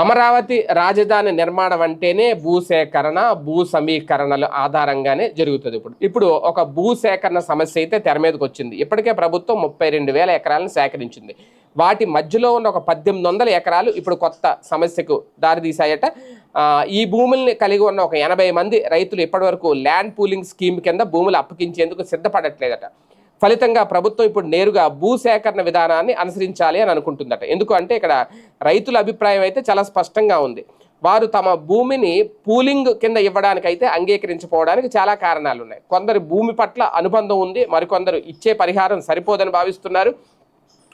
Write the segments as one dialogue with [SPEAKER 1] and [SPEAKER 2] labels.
[SPEAKER 1] అమరావతి రాజధాని నిర్మాణం అంటేనే భూసేకరణ భూ సమీకరణల ఆధారంగానే జరుగుతుంది ఇప్పుడు. ఇప్పుడు ఒక భూసేకరణ సమస్య అయితే తెర మీదకి వచ్చింది. ఇప్పటికే ప్రభుత్వం ముప్పై రెండు వేల ఎకరాలను సేకరించింది. వాటి మధ్యలో ఉన్న ఒక పద్దెనిమిది వందల ఎకరాలు ఇప్పుడు కొత్త సమస్యకు దారితీశాయట. ఈ భూముల్ని కలిగి ఉన్న ఒక ఎనభై మంది రైతులు ఇప్పటివరకు ల్యాండ్ పూలింగ్ స్కీమ్ కింద భూములు అప్పగించేందుకు సిద్ధపడట్లేదట. ఫలితంగా ప్రభుత్వం ఇప్పుడు నేరుగా భూసేకరణ విధానాన్ని అనుసరించాలి అని అనుకుంటుందట. ఎందుకు అంటే ఇక్కడ రైతుల అభిప్రాయం అయితే చాలా స్పష్టంగా ఉంది. వారు తమ భూమిని పూలింగ్ కింద ఇవ్వడానికైతే అంగీకరించకపోవడానికి చాలా కారణాలు ఉన్నాయి. కొందరు భూమి పట్ల అనుబంధం ఉంది మరికొందరు ఇచ్చే పరిహారం సరిపోదని భావిస్తున్నారు.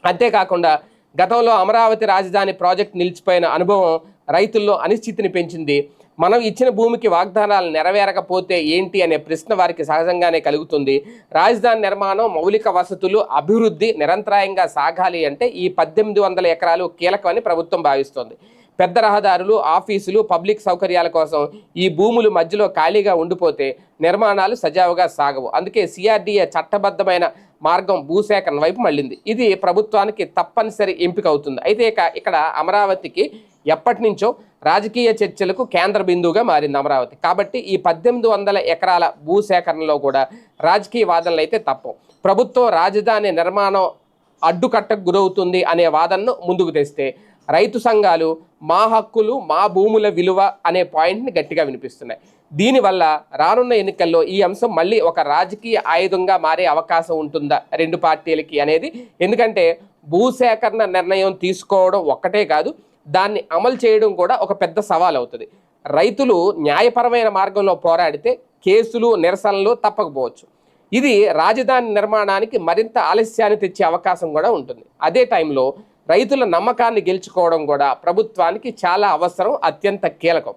[SPEAKER 1] అంతేకాకుండా గతంలో అమరావతి రాజధాని ప్రాజెక్ట్ నిలిచిపోయిన అనుభవం రైతుల్లో అనిశ్చితిని పెంచింది. మనం ఇచ్చిన భూమికి వాగ్దానాలు నెరవేరకపోతే ఏంటి అనే ప్రశ్న వారికి సహజంగానే కలుగుతుంది. రాజధాని నిర్మాణం మౌలిక వసతులు అభివృద్ధి నిరంతరాయంగా సాగాలి అంటే ఈ పద్దెనిమిది వందల ఎకరాలు కీలకమని ప్రభుత్వం భావిస్తోంది. పెద్ద రహదారులు ఆఫీసులు పబ్లిక్ సౌకర్యాల కోసం ఈ భూములు మధ్యలో ఖాళీగా ఉండిపోతే నిర్మాణాలు సజావుగా సాగవు. అందుకే సిఆర్డీఏ చట్టబద్ధమైన మార్గం భూసేకరణ వైపు మళ్ళింది. ఇది ప్రభుత్వానికి తప్పనిసరి ఎంపిక అవుతుంది. అయితే ఇక ఇక్కడ అమరావతికి ఎప్పటి నుంచో రాజకీయ చర్చలకు కేంద్ర బిందువుగా మారింది అమరావతి. కాబట్టి ఈ పద్దెనిమిది వందల ఎకరాల భూసేకరణలో కూడా రాజకీయ వాదనలు అయితే తప్పవు. ప్రభుత్వం రాజధాని నిర్మాణం అడ్డుకట్టకు గురవుతుంది అనే వాదనను ముందుకు తెస్తే రైతు సంఘాలు మా హక్కులు మా భూముల విలువ అనే పాయింట్ని గట్టిగా వినిపిస్తున్నాయి. దీనివల్ల రానున్న ఎన్నికల్లో ఈ అంశం మళ్ళీ ఒక రాజకీయ ఆయుధంగా మారే అవకాశం ఉంటుందా రెండు పార్టీలకి అనేది? ఎందుకంటే భూసేకరణ నిర్ణయం తీసుకోవడం ఒక్కటే కాదు దాన్ని అమలు చేయడం కూడా ఒక పెద్ద సవాల్ అవుతుంది. రైతులు న్యాయపరమైన మార్గంలో పోరాడితే కేసులు నిరసనలు తప్పకపోవచ్చు. ఇది రాజధాని నిర్మాణానికి మరింత ఆలస్యాన్ని తెచ్చే అవకాశం కూడా ఉంటుంది. అదే టైంలో రైతుల నమ్మకాన్ని గెలుచుకోవడం కూడా ప్రభుత్వానికి చాలా అవసరం అత్యంత కీలకం.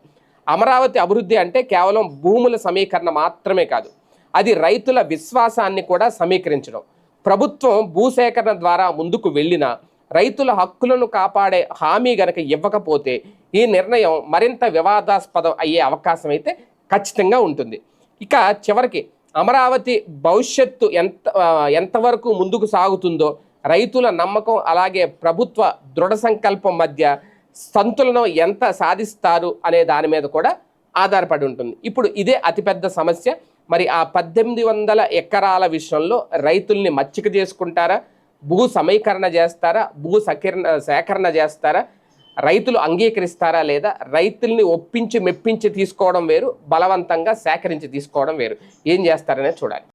[SPEAKER 1] అమరావతి అభివృద్ధి అంటే కేవలం భూముల సమీకరణ మాత్రమే కాదు అది రైతుల విశ్వాసాన్ని కూడా సమీకరించడం. ప్రభుత్వం భూసేకరణ ద్వారా ముందుకు వెళ్ళినా రైతుల హక్కులను కాపాడే హామీ గనక ఇవ్వకపోతే ఈ నిర్ణయం మరింత వివాదాస్పదం అయ్యే అవకాశం అయితే ఖచ్చితంగా ఉంటుంది. ఇక చివరికి అమరావతి భవిష్యత్తు ఎంత ఎంతవరకు ముందుకు సాగుతుందో రైతుల నమ్మకం అలాగే ప్రభుత్వ దృఢ సంకల్పం మధ్య సంతులనం ఎంత సాధిస్తారు అనే దాని మీద కూడా ఆధారపడి ఉంటుంది. ఇప్పుడు ఇదే అతిపెద్ద సమస్య. మరి ఆ పద్దెనిమిది వందల ఎకరాల విషయంలో రైతుల్ని మచ్చిక చేసుకుంటారా? భూ సమీకరణ చేస్తారా? భూ సకీరణ సేకరణ చేస్తారా? రైతులు అంగీకరిస్తారా లేదా? రైతుల్ని ఒప్పించి మెప్పించి తీసుకోవడం వేరు బలవంతంగా సేకరించి తీసుకోవడం వేరు. ఏం చేస్తారనే చూడాలి.